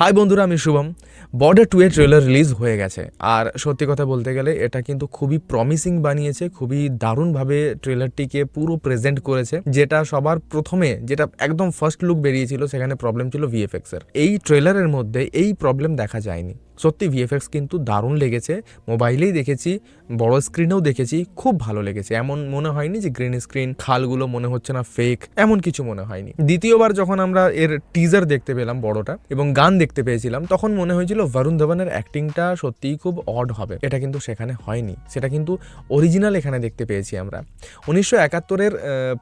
High বন্ধুরা, আমি Shubham. Border two এর ট্রেলার রিলিজ হয়ে গেছে। আর সত্যি কথা বলতে গেলে, এটা কিন্তু খুবই প্রমিসিং বানিয়েছে, খুবই দারুণভাবে ট্রেলারটিকে পুরো প্রেজেন্ট করেছে, যেটা সবার প্রথমে, যেটা একদম ফার্স্ট লুক বেরিয়েছিল, সেখানে প্রবলেম ছিল ভিএফএক্স এর। এই ট্রেলারের মধ্যে এই প্রবলেম দেখা যায়নি। সত্যি ভিএফএক্স কিন্তু দারুণ লেগেছে। মোবাইলেই দেখেছি, বড় স্ক্রিনেও দেখেছি, খুব ভালো লেগেছে। এমন মনে হয়নি যে গ্রিন স্ক্রিন, খালগুলো মনে হচ্ছে না ফেক এমন কিছু মনে হয়নি। দ্বিতীয়বার যখন আমরা এর টিজার দেখতে পেলাম বড়টা এবং গান দেখতে পেয়েছিলাম, তখন মনে হয়েছিল বরুণ ধবনের অ্যাক্টিংটা সত্যিই খুব অড হবে। এটা কিন্তু সেখানে হয়নি। সেটা কিন্তু অরিজিনাল এখানে দেখতে পেয়েছি আমরা। উনিশশো একাত্তরের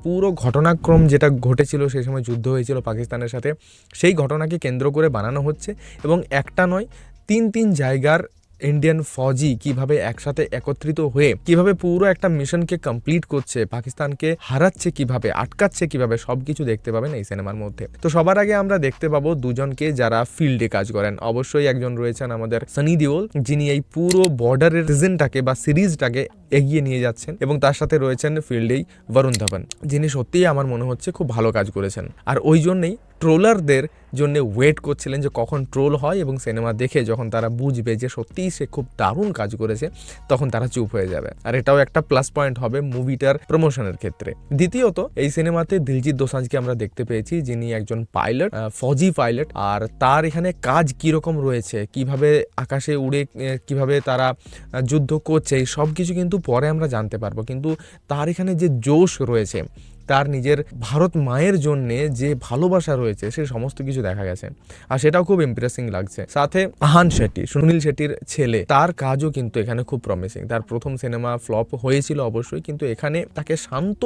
পুরো ঘটনাক্রম যেটা ঘটেছিল সেই সময় যুদ্ধ হয়েছিল পাকিস্তানের সাথে, সেই ঘটনাকে কেন্দ্র করে বানানো হচ্ছে এবং একটা নয় তিন তিন জায়গার ইন্ডিয়ান ফৌজি কীভাবে একসাথে একত্রিত হয়ে, কীভাবে পুরো একটা মিশনকে কমপ্লিট করছে, পাকিস্তানকে হারাচ্ছে কীভাবে, আটকাচ্ছে কীভাবে, সবকিছু দেখতে পাবেন এই সিনেমার মধ্যে। তো সবার আগে আমরা দেখতে পাবো দুজনকে যারা ফিল্ডে কাজ করেন। অবশ্যই একজন রয়েছেন আমাদের সানি দেওল, যিনি এই পুরো বর্ডারের সিজনটাকে বা সিরিজটাকে এগিয়ে নিয়ে যাচ্ছেন এবং তার সাথে রয়েছেন ফিল্ডেই বরুণ ধাবন যিনি সত্যিই আমার মনে হচ্ছে খুব ভালো কাজ করেছেন। আর ওই জন্যই ট্রোলারদের জন্য ওয়েট করছিলেন যে কখন ট্রোল হয় এবং সিনেমা দেখে যখন তারা বুঝবে যে সত্যিই সে খুব দারুণ কাজ করেছে, তখন তারা চুপ হয়ে যাবে। আর এটাও একটা প্লাস পয়েন্ট হবে মুভিটার প্রমোশনের ক্ষেত্রে। দ্বিতীয়ত, এই সিনেমাতে দিলজিৎ দোসাঞ্জকে আমরা দেখতে পেয়েছি, যিনি একজন পাইলট ফৌজি পাইলট আর তার এখানে কাজ কীরকম রয়েছে, কীভাবে আকাশে উড়ে কীভাবে তারা যুদ্ধ করছে, এই সব কিছু কিন্তু পরে আমরা জানতে পারব। কিন্তু তার এখানে যে জোশ রয়েছে তার নিজের ভারত মায়ের জন্যে যে ভালোবাসা রয়েছে, সে সমস্ত কিছু দেখা গেছে। আর সেটাও খুব ইমপ্রেসিং লাগছে। সাথে আহান শেট্টি, সুনীল শেট্টির ছেলে, তার কাজও কিন্তু এখানে খুব প্রমিসিং তার প্রথম সিনেমা ফ্লপ হয়েছিল অবশ্যই, কিন্তু এখানে তাকে শান্ত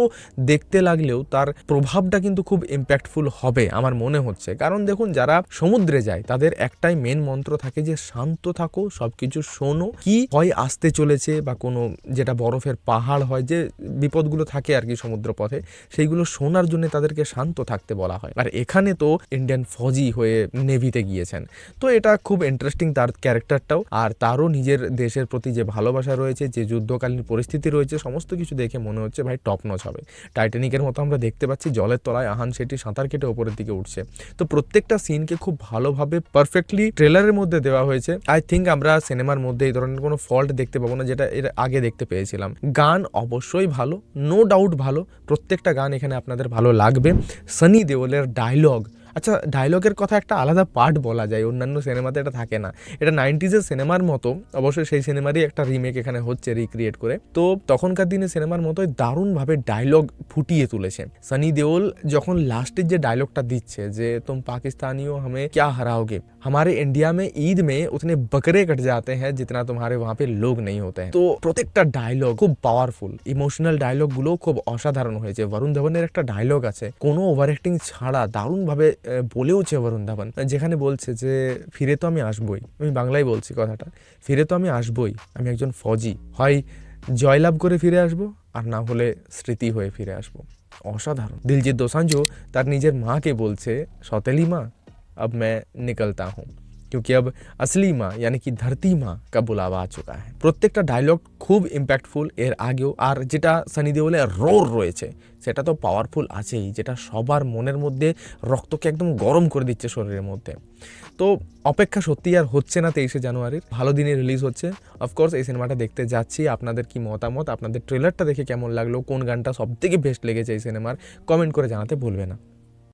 দেখতে লাগলেও তার প্রভাবটা কিন্তু খুব ইম্প্যাক্টফুল হবে আমার মনে হচ্ছে। কারণ দেখুন, যারা সমুদ্রে যায়, তাদের একটাই মেন মন্ত্র থাকে যে, শান্ত থাকো, সবকিছু শোনো। কি হয় আসতে চলেছে বা কোনো যেটা বরফের পাহাড় হয়, যে বিপদগুলো থাকে আর কি সমুদ্র পথে সেইগুলো শোনার জন্য তাদেরকে শান্ত থাকতে বলা হয়। আর এখানে তো ইন্ডিয়ান ফৌজি হয়ে নেভিতে গিয়েছেন। তো এটা খুব ইন্টারেস্টিং তার ক্যারেক্টারটাও আর তারও নিজের দেশের প্রতি যে ভালোবাসা রয়েছে, যে যুদ্ধকালীন পরিস্থিতি রয়েছে, সমস্ত কিছু দেখে মনে হচ্ছে ভাই টপ নচ হবে। টাইটানিকের মতো আমরা দেখতে পাচ্ছি, জলের তলায় আহান সেটি সাঁতার কেটে ওপরের দিকে উঠছে। তো প্রত্যেকটা সিনকে খুব ভালোভাবে পারফেক্টলি ট্রেলারের মধ্যে দেওয়া হয়েছে। আই থিঙ্ক আমরা সিনেমার মধ্যে এই ধরনের কোনো ফল্ট দেখতে পাবো না, যেটা এর আগে দেখতে পেয়েছিলাম। গান অবশ্যই ভালো নো ডাউট ভালো, প্রত্যেকটা গান এখানে আপনাদের ভালো লাগবে। সানি দেওলের ডায়লগ আচ্ছা ডায়লগের কথা একটা আলাদা পার্ট বলা যায় অন্যান্য সিনেমাতে এটা থাকে না এটা নাইনটিজের সিনেমার মতো অবশ্যই সেই সিনেমারই একটা রিমেক এখানে হচ্ছে রিক্রিয়েট করে তো তখনকার দিনে সিনেমার মতোই দারুণভাবে ডায়লগ ফুটিয়ে তুলেছে সানি দেওল যখন লাস্টের যে ডায়লগটা দিচ্ছে যে তুম পাকিস্তানিও हमें क्या हराओगे हमारे इंडिया में ईद में उतने बकरे कट जाते हैं जितना तुम्हारे वहाँ पे लोग नहीं होते हैं তো প্রত্যেকটা ডায়লগ খুব পাওয়ারফুল ইমোশনাল ডায়লগ গুলো খুব অসাধারণ হয়েছে বরুণ ধাবনের একটা ডায়লগ আছে কোনো ওভার অ্যাক্টিং ছাড়া দারুণভাবে আহ, বলেওছে বরুণ ধাবন যেখানে বলছে যে ফিরে তো আমি আসবই আমি বাংলায় বলছি কথাটা ফিরে তো আমি আসবই আমি একজন ফৌজি হয় জয়লাভ করে ফিরে আসবো আর না হলে স্মৃতি হয়ে ফিরে আসবো অসাধারণ দিলজিৎ দোসাঞ্জও তার নিজের মাকে বলছে সতেলি মা अब मैं निकलता हूँ क्योंकि अब असली माँ यानी कि धरती माँ का बुलावा आ चुका है প্রত্যেকটা ডায়লগ খুব ইম্প্যাক্টফুল এর আগেও, আর যেটা সানি দেওলে রোর রয়েছে, সেটা তো পাওয়ারফুল আছেই, যেটা সবার মনের মধ্যে রক্তকে একদম গরম করে দিচ্ছে শরীরের মধ্যে। তো অপেক্ষা সত্যি আর হচ্ছে না তেইশে জানুয়ারির, ভালো দিনে রিলিজ হচ্ছে। অফকোর্স এই সিনেমাটা দেখতে যাচ্ছি, আপনাদের কি মতামত, আপনাদের ট্রেলারটা দেখে কেমন লাগল, কোন গানটা সব থেকে বেস্ট লেগেছে এই সিনেমার কমেন্ট করে জানাতে ভুলবে না।